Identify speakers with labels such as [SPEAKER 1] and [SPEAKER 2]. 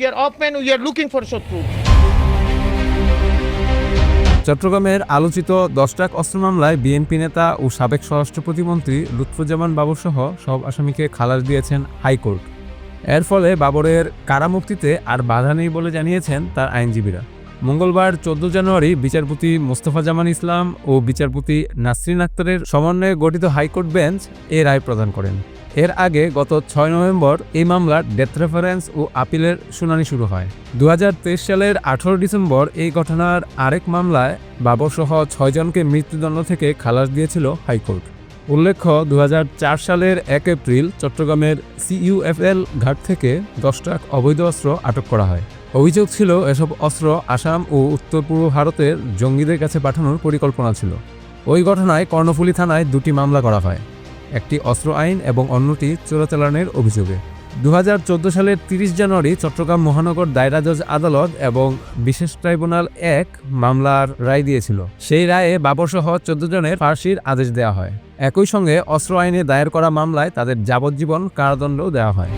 [SPEAKER 1] we are man, we are looking for.
[SPEAKER 2] চট্টগ্রামের আলোচিত দশ ট্রাক অস্ত্র মামলায় বিএনপি নেতা ও সাবেক স্বরাষ্ট্র প্রতিমন্ত্রী লুৎফুজ্জামান বাবরসহ সব আসামিকে খালাস দিয়েছেন হাইকোর্ট। এর ফলে বাবরের কারামুক্তিতে আর বাধা নেই বলে জানিয়েছেন তার আইনজীবীরা। মঙ্গলবার চোদ্দ জানুয়ারি বিচারপতি মোস্তফা জামান ইসলাম ও বিচারপতি নাসরিন আক্তারের সমন্বয়ে গঠিত হাইকোর্ট বেঞ্চ এ রায় প্রদান করেন। এর আগে গত ছয় নভেম্বর এই মামলার ডেথ রেফারেন্স ও আপিলের শুনানি শুরু হয়। দু হাজার তেইশ সালের আঠারো ডিসেম্বর এই ঘটনার আরেক মামলায় বাবরসহ ছয়জনকে মৃত্যুদণ্ড থেকে খালাস দিয়েছিল হাইকোর্ট। উল্লেখ্য দু হাজার চার সালের এক এপ্রিল চট্টগ্রামের সিইউএফএল ঘাট থেকে দশ ট্রাক অবৈধ অস্ত্র আটক করা হয়। অভিযোগ ছিল, এসব অস্ত্র আসাম ও উত্তর পূর্ব ভারতের জঙ্গিদের কাছে পাঠানোর পরিকল্পনা ছিল। ওই ঘটনায় কর্ণফুলী থানায় দুটি মামলা করা হয়। একটি অস্ত্র আইন এবং অন্যটি চোরাচালানের অভিযোগে। দু হাজার চোদ্দ সালের তিরিশ জানুয়ারি চট্টগ্রাম মহানগর দায়রা জজ আদালত এবং বিশেষ ট্রাইব্যুনাল এক মামলার রায় দিয়েছিল। সেই রায়ে বাবরসহ চোদ্দ জনের ফাঁসির আদেশ দেওয়া হয়। একই সঙ্গে অস্ত্র আইনে দায়ের করা মামলায় তাদের যাবজ্জীবন কারাদণ্ডও দেওয়া হয়।